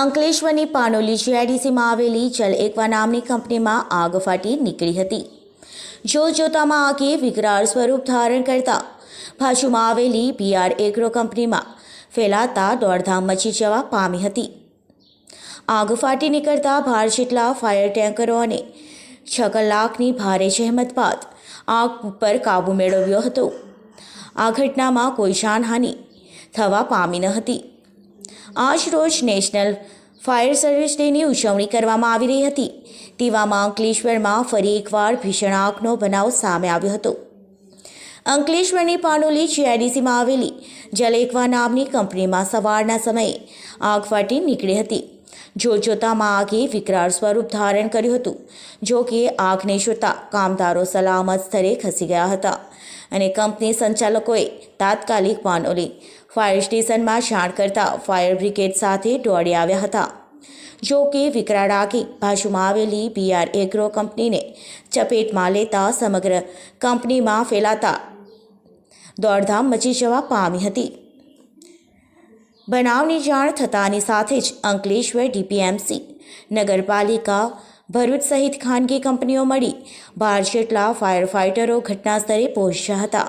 અંકલેશ્વરની પાનોલી જીઆઈડીસીમાં આવેલી જલ એકવા નામની કંપનીમાં આગ ફાટી નીકળી હતી. જો જોતામાં આગે વિકરાળ સ્વરૂપ ધારણ કરતા બાજુમાં આવેલી બીઆર એગ્રો કંપનીમાં ફેલાતા દોડધામ મચી જવા પામી હતી. આગ ફાટી નીકળતા ભાર જેટલા ફાયર ટેન્કરો અને છ કલાકની ભારે જહેમત બાદ આગ ઉપર કાબૂ મેળવ્યો હતો. આ ઘટનામાં કોઈ જાનહાનિ થવા પામી ન હતી. આજ રોજ નેશનલ ફાયર સર્વિસ ડેની ઉજવણી કરવામાં આવી રહી હતી. તેવામાં અંકલેશ્વરમાં ફરી એકવાર ભીષણ આગનો બનાવ સામે આવ્યો હતો. અંકલેશ્વરની પાનોલી જીઆઈડીસીમાં આવેલી જલેકવા નામની કંપનીમાં સવારના સમયે આગ ફાટી નીકળી હતી. જો જોતામાં આગે વિકરાળ સ્વરૂપ ધારણ કર્યું હતું. જો કે આગને જોતા કામદારો સલામત સ્થળે ખસી ગયા હતા અને કંપની સંચાલકોએ તાત્કાલિક પાનોલી ફાયર સ્ટેશનમાં જાણ કરતા ફાયર બ્રિગેડ સાથે દોડી આવ્યા હતા. જો કે વિકરાડાકી બાજુમાં આવેલી બીઆર એગ્રો કંપનીને ચપેટમાં લેતા સમગ્ર કંપનીમાં ફેલાતા દોડધામ મચી જવા પામી હતી. બનાવની જાણ થતાની સાથે જ અંકલેશ્વર ડીપીએમસી નગરપાલિકા, ભરૂચ સહિત ખાનગી કંપનીઓ મળી બાર જેટલા ફાયર ફાઇટરો ઘટના સ્થળે પહોંચ્યા હતા.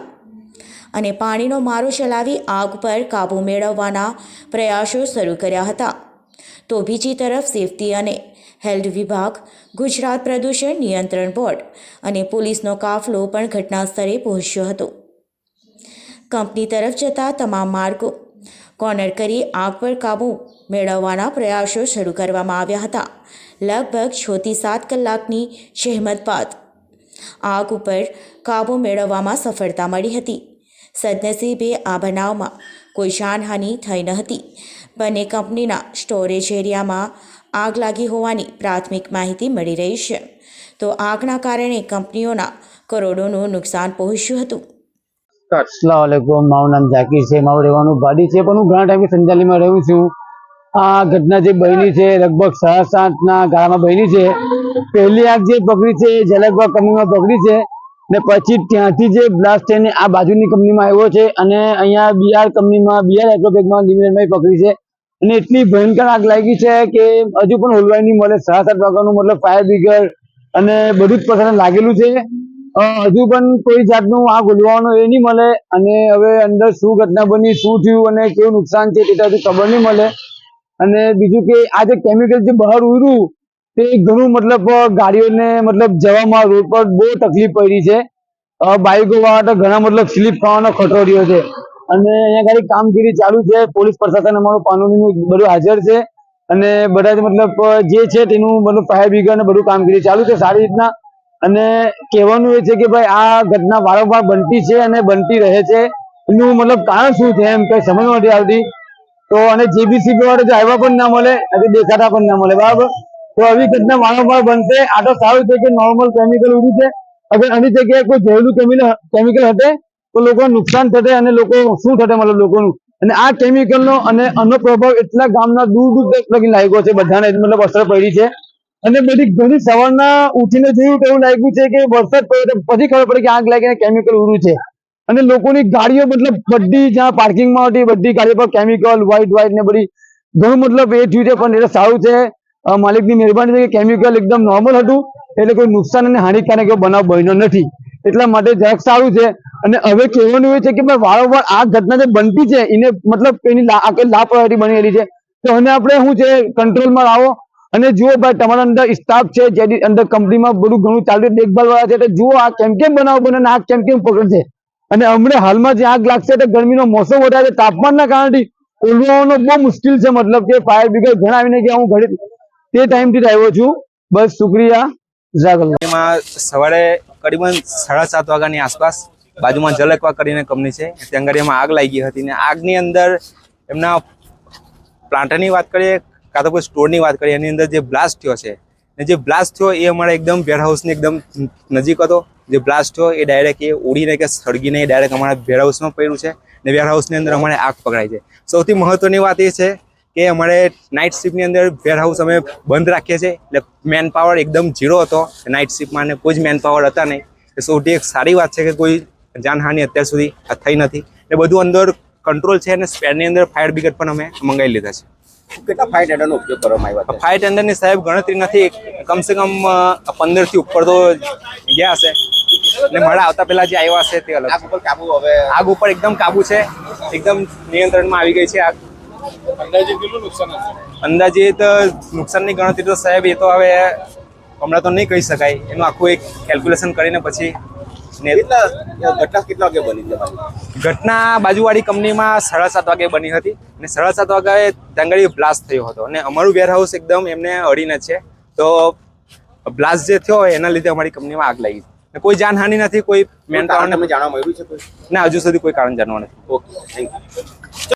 અને પાણીનો મારો ચલાવી આગ પર કાબૂ મેળવવાના પ્રયાસો શરૂ કર્યા હતા. તો બીજી તરફ સેફટી અને હેલ્થ વિભાગ, ગુજરાત પ્રદૂષણ નિયંત્રણ બોર્ડ અને પોલીસનો કાફલો પણ ઘટના સ્થળે પહોંચ્યો હતો. કંપની તરફ જતા તમામ માર્ગો કોર્નર કરી આગ પર કાબૂ મેળવવાના પ્રયાસો શરૂ કરવામાં આવ્યા હતા. લગભગ છથી સાત કલાકની જહેમત બાદ આગ ઉપર કાબૂ મેળવવામાં સફળતા મળી હતી. સદનસીબે આ બનાવમાં કોઈ જાનહાનિ થઈ ન હતી. બંને કંપનીના સ્ટોરેજ એરિયામાં આગ લાગી હોવાની પ્રાથમિક માહિતી મળી રહી છે. તો આગના કારણે કંપનીઓના કરોડોનું નુકસાન પહોંચ્યું હતું. અસલામવાલેકુમ મારું નામ જાકીર છે, મારું રહેવાનું ભાડી છે, પણ હું ઘણા ટાઈમથી સંજાલીમાં રહું છું. આ ઘટના જે બની છે, લગભગ સાડા સાતના ગાળામાં બની છે. પહેલી આગ જે પકડી છે એ લગભગ કંપનીમાં પકડી છે ને પછી ત્યાંથી જે બ્લાસ્ટ થઈને આ બાજુની કંપનીમાં આવ્યો છે અને અહીંયા બીઆર કંપનીમાં બીઆર એગ્રોબેગમાં લિમિટેડમાં પકડી છે. અને એટલી ભયંકર આગ લાગી છે કે હજુ પણ હોલવાઈ નહીં મળે. સાત સાત વાગ્યાનું મતલબ ફાયર બ્રિગેડ અને બધું જ પ્રકારે લાગેલું છે. હજુ પણ કોઈ જાતનું આગ ઓલવાનું એ નહીં મળે. અને હવે અંદર શું ઘટના બની, શું થયું અને કેવું નુકસાન છે તે હજુ ખબર નહીં મળે. અને બીજું કે આ જે કેમિકલ જે બહાર ઉડ્યું તે ઘણું મતલબ ગાડીઓને મતલબ જવામાં રોડ પર બહુ તકલીફ પડી છે. બાઇકો વાળા તો ઘણા મતલબ સ્લીપ ખાવાનો ખતરો રહ્યો છે. અને અહીંયા ગાડી કામગીરી ચાલુ છે. પોલીસ પ્રશાસન અમારું કાનૂની બધું હાજર છે. અને બધા જ મતલબ જે છે તેનું બધું ફાયર બ્રિગેડ ને બધું કામગીરી ચાલુ છે સારી રીતના. અને કહેવાનું એ છે કે ભાઈ, આ ઘટના વારંવાર બનતી છે અને બનતી રહે છે. એનું મતલબ કારણ શું છે એમ કઈ સમજ નથી આવતી. તો અને જેબીસી વાળા જો આવ્યા પણ ના મળે, અને દેખાતા પણ ના મળે, બરાબર? તો આવી ઘટના વારંવાર બનશે. આ તો સારું છે કે નોર્મલ કેમિકલ ઉડ્યું છે. અગર આની જગ્યાએ કોઈ જહેલું કેમિકલ કેમિકલ હશે તો લોકો નુકસાન થશે અને લોકો શું થશે મતલબ લોકોનું? અને આ કેમિકલનો અને આનો પ્રભાવ એટલા ગામના દૂર દૂર લગી લાગ્યો છે બધાને મતલબ અસર પડી છે. અને બધી ઘણી સવારના ઉઠીને જોયું તો એવું લાગ્યું છે કે વરસાદ પડ્યો પછી ખબર પડી કે આગ લાગીને કેમિકલ ઉડ્યું છે. અને લોકોની ગાડીઓ મતલબ બધી જ્યાં પાર્કિંગમાં હતી, બધી ગાડીઓ પર કેમિકલ વ્હાઈટ વ્હાઈટ ને બધી ઘણું મતલબ એ થયું છે, પણ એટલે સારું છે. માલિકની મહેરબાની છે કે કેમિકલ એકદમ નોર્મલ હતું એટલે કોઈ નુકસાન અને હાનિકારક બનાવ બન્યો નથી. એટલા માટે જરાક સારું છે. અને હવે કહેવાનું એ છે કે વારંવાર આ ઘટના જે બનતી છે એને મતલબ એની લા- બની લાપરવાહી બનેલી છે. તો હવે આપણે શું છે કંટ્રોલમાં આવો અને જુઓ ભાઈ તમારા અંદર સ્ટાફ છે જેની અંદર કંપનીમાં બધું ઘણું ચાલતું છે, દેખભાલ વાળા છે એટલે જુઓ આ કેમ કેમ બનાવ બને આ કેમ કેમ પકડશે. અને હમણાં હાલમાં જે આગ લાગશે એટલે ગરમીનો મોસમ વધારે તાપમાનના કારણે ઓલવાનો બહુ મુશ્કેલ છે મતલબ કે ફાયર બ્રિગેડ આવીને ગયા હું ઘડી તે ટાઈમથી આવ્યો છું. બસ શુક્રિયા. એમાં સવારે કરીબન સાડા સાત વાગ્યાની આસપાસ બાજુમાં જલકવા કરીને કંપની છે. ત્યાં ગાડીમાં આગ લાગી હતી ને આગની અંદર એમના પ્લાન્ટની વાત કરીએ કાં તો કોઈ સ્ટોરની વાત કરીએ, એની અંદર જે બ્લાસ્ટ થયો છે, ને જે બ્લાસ્ટ થયો એ અમારા એકદમ વેરહાઉસની એકદમ નજીક હતો. જે બ્લાસ્ટ થયો એ ડાયરેક્ટ એ ઉડીને કે સળગીને એ ડાયરેક્ટ અમારા વેરહાઉસમાં પડ્યું છે ને વેરહાઉસની અંદર અમારે આગ પકડાય છે. સૌથી મહત્વની વાત એ છે કે અમારે નાઇટ શિફ્ટની અંદર વેરહાઉસ અમે બંધ રાખીએ છીએ. એટલે મેન પાવર એકદમ ઝીરો હતો. નાઇટ શિફ્ટમાં અને કોઈ જ મેન પાવર હતા નહીં. એ સૌથી એક સારી વાત છે કે કોઈ જાનહાનિ અત્યાર સુધી થઈ નથી. એટલે બધું અંદર કંટ્રોલ છે અને સ્પેરની અંદર ફાયર બ્રિગેડ પણ અમે મંગાવી લીધા છે. કેટલા ફાયર ટેન્ડરનો ઉપયોગ કરવામાં આવ્યો ફાયર ટેન્ડરની સાહેબ ગણતરી નથી. કમસે કમ પંદરથી ઉપર તો ગયા હશે. અને મળા આવતા પહેલા જે આવ્યા હશે તે અલગ. આગ ઉપર કાબુ હવે આગ ઉપર એકદમ કાબુ છે. એકદમ નિયંત્રણમાં આવી ગઈ છે આગ. અંદાજિત નુકસાનની ગણતરી તો સાહેબ એ તો હવે હમણાં તો નહીં કહી શકાય. એનું આખું એક કેલ્ક્યુલેશન કરીને પછી ને કેટલા ઘટના કેટલા વાગે બની ઘટના બાજુવાળી કંપનીમાં સાડા સાત વાગે બની હતી અને સાડા સાત વાગે ત્યાં બ્લાસ્ટ થયો હતો. અને અમારું વેરહાઉસ એકદમ એમને અડીને છે. તો બ્લાસ્ટ જે થયો એના લીધે અમારી કંપનીમાં આગ લાગી. ને કોઈ જાનહાનિ નથી કોઈ મેન કારણ જાણવા મળ્યું છે કોઈ? ના હજુ સુધી કોઈ કારણ જાણવા નથી. Okay thank you